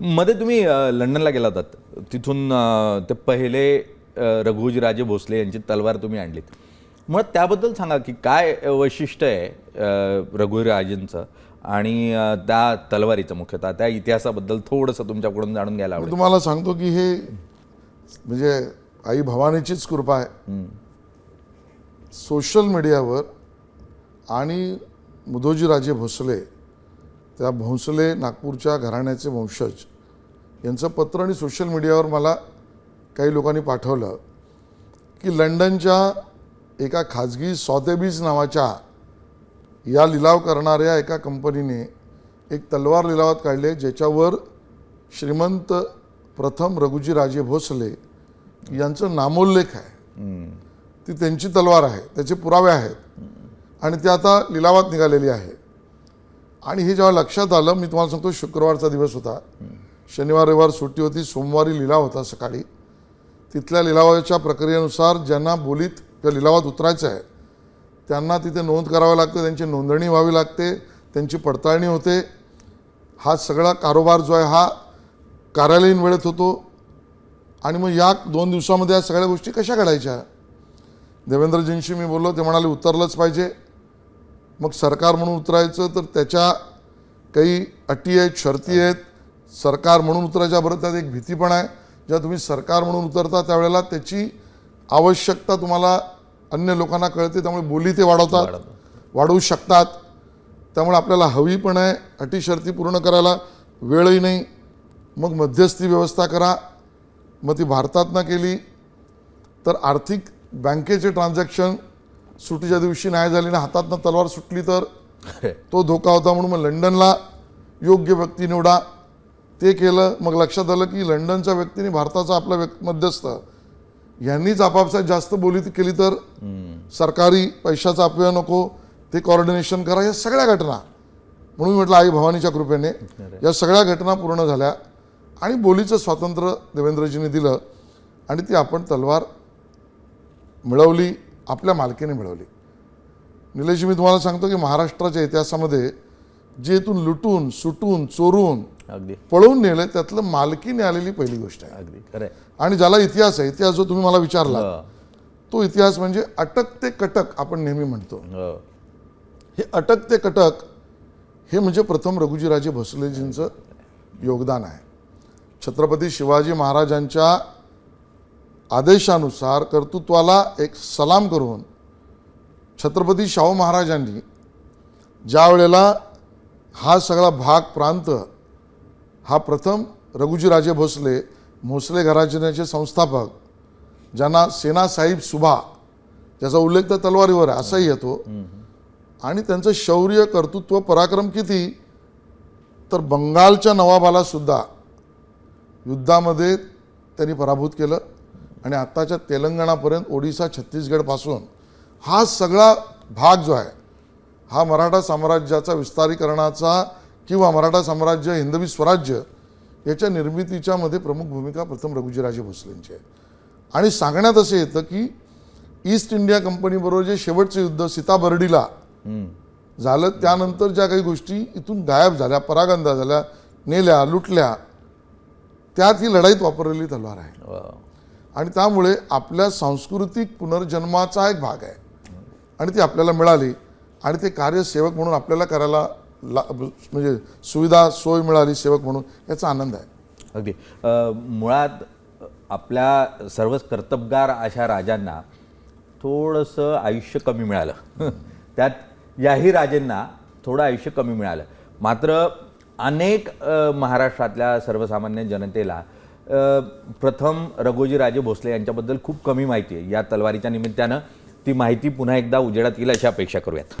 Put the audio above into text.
मध्ये तुम्ही लंडनला गेला होतात तिथून ते पहिले अ, रघुजीराजे भोसले यांची तलवार तुम्ही आणलीत. मग त्याबद्दल सांगा की काय वैशिष्ट्य आहे रघुराजेंचं आणि त्या तलवारीचं मुख्यतः त्या इतिहासाबद्दल थोडंसं तुमच्याकडून जाणून घ्यायला आवडेल. तुम्हाला सांगतो की हे म्हणजे आई भवानीचीच कृपा आहे. सोशल मीडियावर आणि मुदोजीराजे भोसले त्या भोसले नागपूरच्या घराण्याचे वंशज यांचं पत्र आणि सोशल मीडियावर मला काही लोकांनी पाठवलं की लंडनच्या एका खाजगी सॉथेबीज नावाच्या या लिलाव करणाऱ्या एका कंपनीने एक तलवार लिलावात काढले ज्याच्यावर श्रीमंत प्रथम रघुजी राजे भोसले यांचं नामोल्लेख आहे. ती त्यांची तलवार आहे त्याचे पुरावे आहेत आणि ते आता लिलावात निघालेली आहे. आणि हे जेव्हा लक्षात आलं मी तुम्हाला सांगतो शुक्रवारचा दिवस होता. शनिवार रविवार सुट्टी होती सोमवारी लिलाव होता सकाळी. तिथल्या लिलावाच्या प्रक्रियेनुसार ज्यांना बोलीत किंवा लिलावात उतरायचं आहे त्यांना तिथे नोंद करावी लागते त्यांची नोंदणी व्हावी लागते त्यांची पडताळणी होते. हा सगळा कारोबार जो आहे हा कार्यालयीन वेळेत होतो. आणि मग या दोन दिवसामध्ये या सगळ्या गोष्टी कशा घडायच्या? देवेंद्रजींशी मी बोललो ते म्हणाले उतरलंच पाहिजे. मग सरकार म्हणून उतरायचं तर त्याच्या काही अटी आहेत शर्ती आहेत. सरकार म्हणून उतरायच्या बरोबर त्यात एक भीती पण आहे. जेव्हा तुम्ही सरकार म्हणून उतरता त्यावेळेला त्याची आवश्यकता तुम्हाला अन्य लोकांना कळते त्यामुळे बोली ते वाढवतात. वाढवू शकतात. त्यामुळे आपल्याला हवी पण आहे अटी शर्ती पूर्ण करायला. वेळही नाही. मग मध्यस्थी व्यवस्था करा. मग ती भारतातनं केली. तर आर्थिक बँकेचे ट्रान्झॅक्शन सुट्टीच्या दिवशी नाही झाली ना हातातनं तलवार सुटली तर तो धोका होता म्हणून मग लंडनला योग्य व्यक्ती निवडा. ते केलं मग लक्षात आलं की लंडनच्या व्यक्तीने भारताचा आपला व्यक् मध्यस्थ. यांनीच आपापसात जास्त बोली केली तर सरकारी पैशाचा अपव्यय नको ते कॉर्डिनेशन करा या सगळ्या घटना. म्हणून म्हटलं आई भवानीच्या कृपेने या सगळ्या घटना पूर्ण झाल्या आणि बोलीचं स्वातंत्र्य देवेंद्रजींनी दिलं आणि ती आपण तलवार मिळवली आपल्या मालकीने मिळवली. निलेशजी मी तुम्हाला सांगतो की महाराष्ट्राच्या इतिहासामध्ये जे इथून लुटून सुटून चोरून अगदी. पळवून नेलं त्यातलं मालकीने आलेली पहिली गोष्ट आहे. अगदी खरं. आणि ज्याला इतिहास आहे इतिहास जो तुम्ही मला विचारला हो, तो इतिहास म्हणजे अटक ते कटक आपण नेहमी म्हणतो. हो. हे अटक ते कटक हे म्हणजे प्रथम रघुजीराजे भोसलेजींचं योगदान आहे. छत्रपती शिवाजी महाराजांच्या आदेशानुसार कर्तृत्वाला एक सलाम करून छत्रपती शाहू महाराजांनी ज्या वेळेला हा सगळा भाग प्रांत हा प्रथम रघुजीराजे भोसले भोसले घराण्याचे संस्थापक ज्यांना सेना साहिब सुभा ज्याचा उल्लेख तर तलवारीवर आहे असाही येतो आणि त्यांचं शौर्य कर्तृत्व पराक्रम किती? तर बंगालच्या नवाबाला सुद्धा युद्धामध्ये त्यांनी पराभूत केलं. आणि आत्ताच्या तेलंगणापर्यंत ओडिसा छत्तीसगडपासून हा सगळा भाग जो आहे हा मराठा साम्राज्याचा विस्तारीकरणाचा किंवा मराठा साम्राज्य हिंदवी स्वराज्य याच्या निर्मितीच्या मध्ये प्रमुख भूमिका प्रथम रघुजीराजे भोसलेंची आहे. आणि सांगण्यात असं येतं की ईस्ट इंडिया कंपनीबरोबर जे शेवटचं युद्ध सीताबर्डीला झालं त्यानंतर ज्या काही गोष्टी इथून गायब झाल्या परागंदा झाल्या नेल्या लुटल्या त्यात ही लढाईत वापरलेली तलवार आहे. आणि त्यामुळे आपल्या सांस्कृतिक पुनर्जन्माचा एक भाग आहे. आणि ती आपल्याला मिळाली आणि ते कार्य सेवक म्हणून आपल्याला करायला ला म्हणजे सुविधा सोय मिळाली सेवक म्हणून याचा आनंद आहे. अगदी. मुळात आपल्या सर्वच कर्तबगार अशा राजांना थोडंसं आयुष्य कमी मिळालं. त्यात याही राजेंना थोडं आयुष्य कमी मिळालं. मात्र अनेक महाराष्ट्रातल्या सर्वसामान्य जनतेला प्रथम रघोजी राजे भोसले यांच्याबद्दल खूप कमी माहिती आहे. या तलवारीच्या निमित्तानं ती माहिती पुन्हा एकदा उजेडात येईल अशी अपेक्षा करूयात.